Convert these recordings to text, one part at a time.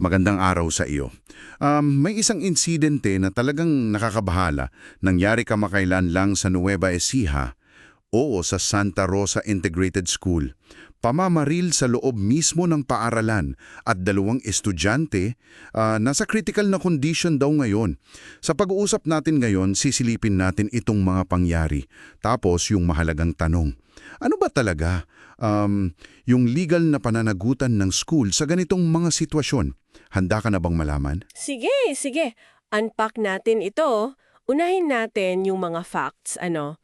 Magandang araw sa iyo. Um, may isang insidente na talagang nakakabahala. Nangyari kamakailan lang sa Nueva Ecija o sa Santa Rosa Integrated School. Pamamaril sa loob mismo ng paaralan at dalawang estudyante ah, nasa critical na condition daw ngayon. Sa pag-uusap natin ngayon, sisilipin natin itong mga pangyari. Tapos yung mahalagang tanong, ano ba talaga um, yung legal na pananagutan ng school sa ganitong mga sitwasyon? Handa ka na bang malaman? Sige, sige. Unpack natin ito. Unahin natin yung mga facts, ano.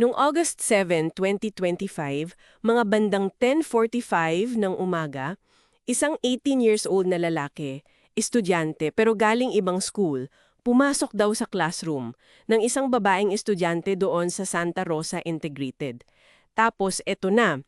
Noong August 7, 2025, mga bandang 10.45 ng umaga, isang 18 years old na lalaki, estudyante pero galing ibang school, pumasok daw sa classroom ng isang babaeng estudyante doon sa Santa Rosa Integrated. Tapos eto na,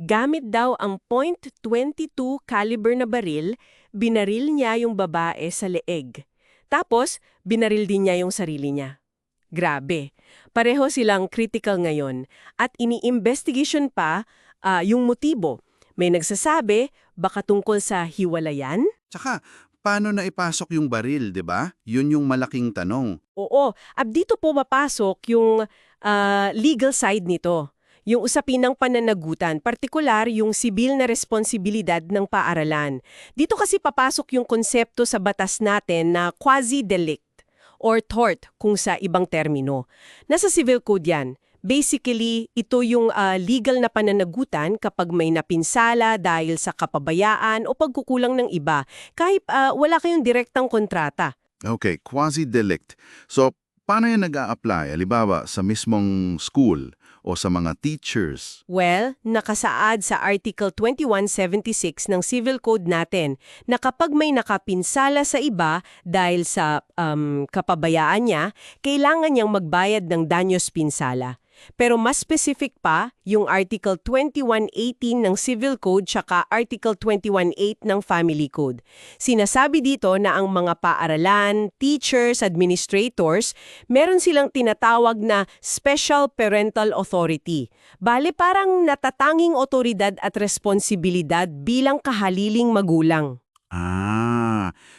gamit daw ang .22 caliber na baril, binaril niya yung babae sa leeg. Tapos, binaril din niya yung sarili niya. Grabe. Pareho silang critical ngayon at ini-investigation pa ah, yung motibo. May nagsasabi baka tungkol sa hiwalayan? Tsaka, paano na ipasok yung baril, di ba? Yun yung malaking tanong. Oo, ab dito po mapasok yung ah, legal side nito. Yung usapin ng pananagutan, partikular yung sibil na responsibilidad ng paaralan. Dito kasi papasok yung konsepto sa batas natin na quasi-delict or tort kung sa ibang termino. Nasa civil code yan. Basically, ito yung ah, legal na pananagutan kapag may napinsala dahil sa kapabayaan o pagkukulang ng iba, kahit ah, wala kayong direktang kontrata. Okay, quasi-delict. So, paano yan nag apply Alibawa, sa mismong school o sa mga teachers? Well, nakasaad sa Article 2176 ng Civil Code natin na kapag may nakapinsala sa iba dahil sa um, kapabayaan niya, kailangan niyang magbayad ng danyos pinsala. Pero mas specific pa, yung Article 2118 ng Civil Code tsaka Article 218 ng Family Code. Sinasabi dito na ang mga paaralan, teachers, administrators, meron silang tinatawag na Special Parental Authority. Bale parang natatanging otoridad at responsibilidad bilang kahaliling magulang. Ah,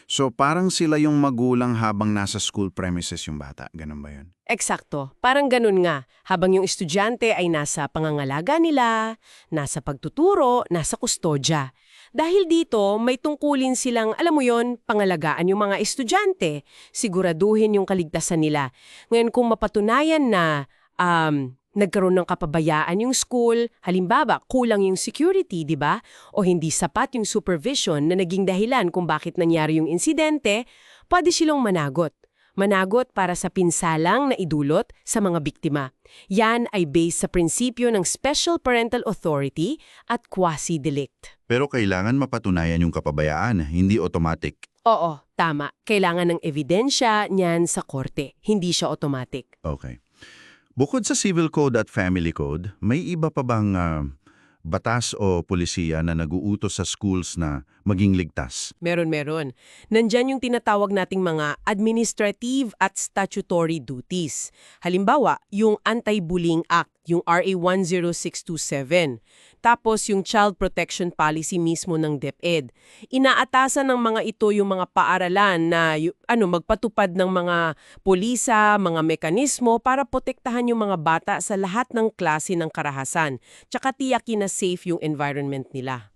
so parang sila yung magulang habang nasa school premises yung bata. Ganun ba yun? Eksakto. Parang ganun nga. Habang yung estudyante ay nasa pangangalaga nila, nasa pagtuturo, nasa kustodya. Dahil dito, may tungkulin silang, alam mo yon, pangalagaan yung mga estudyante. Siguraduhin yung kaligtasan nila. Ngayon, kung mapatunayan na um, nagkaroon ng kapabayaan yung school, halimbawa, kulang yung security, di ba? O hindi sapat yung supervision na naging dahilan kung bakit nangyari yung insidente, pwede silang managot. Managot para sa pinsalang na idulot sa mga biktima. Yan ay based sa prinsipyo ng Special Parental Authority at quasi-delict. Pero kailangan mapatunayan yung kapabayaan, hindi automatic. Oo, tama. Kailangan ng ebidensya niyan sa korte. Hindi siya automatic. Okay. Bukod sa Civil Code at Family Code, may iba pa bang ah, batas o polisiya na naguutos sa schools na maging ligtas? Meron, meron. Nandyan yung tinatawag nating mga administrative at statutory duties. Halimbawa, yung Anti-Bullying Act, yung RA 10627. Tapos yung Child Protection Policy mismo ng DepEd. Inaatasan ng mga ito yung mga paaralan na ano magpatupad ng mga polisa, mga mekanismo para protektahan yung mga bata sa lahat ng klase ng karahasan. Tsaka tiyakin na safe yung environment nila.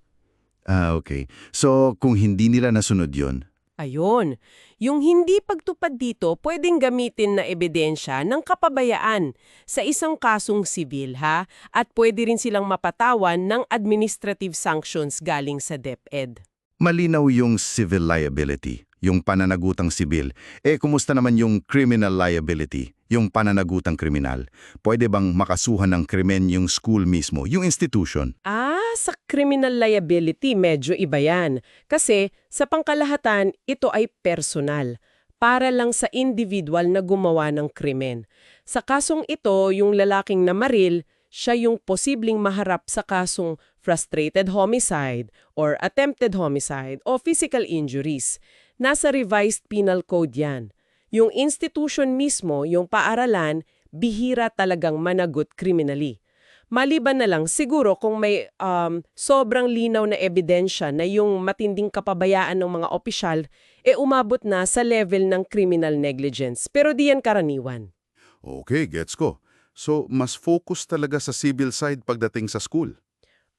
Ah, okay. So, kung hindi nila nasunod yon, Ayon, yung hindi pagtupad dito pwedeng gamitin na ebidensya ng kapabayaan sa isang kasong sibil ha? At pwede rin silang mapatawan ng administrative sanctions galing sa DepEd. malinaw yung civil liability, yung pananagutang sibil. Eh, kumusta naman yung criminal liability, yung pananagutang kriminal? Pwede bang makasuhan ng krimen yung school mismo, yung institution? Ah, sa criminal liability medyo iba yan. Kasi sa pangkalahatan, ito ay personal. Para lang sa individual na gumawa ng krimen. Sa kasong ito, yung lalaking namaril, siya yung posibleng maharap sa kasong frustrated homicide or attempted homicide o physical injuries. Nasa revised penal code yan. Yung institution mismo, yung paaralan, bihira talagang managot criminally. Maliban na lang, siguro kung may um, sobrang linaw na ebidensya na yung matinding kapabayaan ng mga opisyal, e umabot na sa level ng criminal negligence. Pero di yan karaniwan. Okay, gets ko. So, mas focus talaga sa civil side pagdating sa school.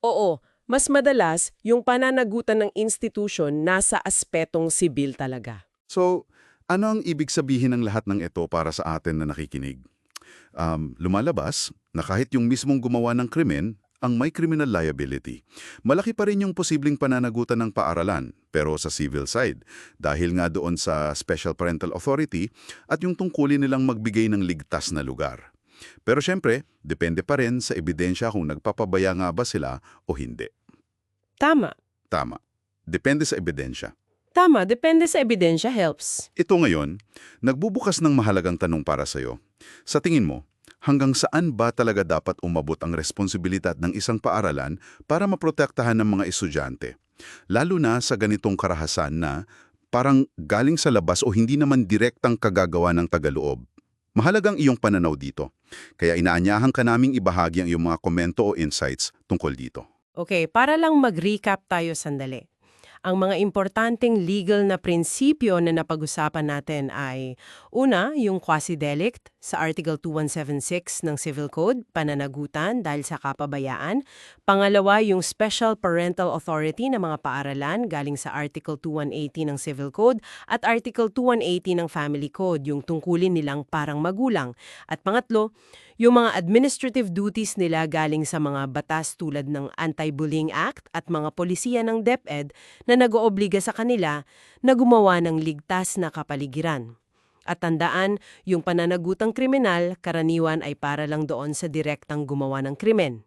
Oo, mas madalas yung pananagutan ng institusyon nasa aspetong sibil talaga. So, ano ang ibig sabihin ng lahat ng ito para sa atin na nakikinig? Um, lumalabas na kahit yung mismong gumawa ng krimen, ang may criminal liability. Malaki pa rin yung posibleng pananagutan ng paaralan, pero sa civil side, dahil nga doon sa Special Parental Authority at yung tungkulin nilang magbigay ng ligtas na lugar. Pero syempre, depende pa rin sa ebidensya kung nagpapabaya nga ba sila o hindi. Tama. Tama. Depende sa ebidensya. Tama, depende sa ebidensya helps. Ito ngayon, nagbubukas ng mahalagang tanong para sa'yo. Sa tingin mo, hanggang saan ba talaga dapat umabot ang responsibilidad ng isang paaralan para maprotektahan ng mga estudyante? Lalo na sa ganitong karahasan na parang galing sa labas o hindi naman direktang kagagawa ng tagaloob. Mahalagang iyong pananaw dito. Kaya inaanyahan ka naming ibahagi ang iyong mga komento o insights tungkol dito. Okay, para lang mag-recap tayo sandali. Ang mga importanteng legal na prinsipyo na napag-usapan natin ay una, yung quasi-delict sa Article 2176 ng Civil Code, pananagutan dahil sa kapabayaan. Pangalawa, yung Special Parental Authority ng mga paaralan galing sa Article 2180 ng Civil Code at Article 2180 ng Family Code, yung tungkulin nilang parang magulang. At pangatlo, yung mga administrative duties nila galing sa mga batas tulad ng Anti-Bullying Act at mga polisiya ng DepEd na nag-oobliga sa kanila na gumawa ng ligtas na kapaligiran. At tandaan, yung pananagutang kriminal, karaniwan ay para lang doon sa direktang gumawa ng krimen.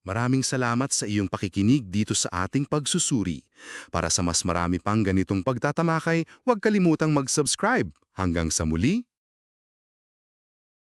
Maraming salamat sa iyong pakikinig dito sa ating pagsusuri. Para sa mas marami pang ganitong pagtatamakay, huwag kalimutang mag-subscribe. Hanggang sa muli,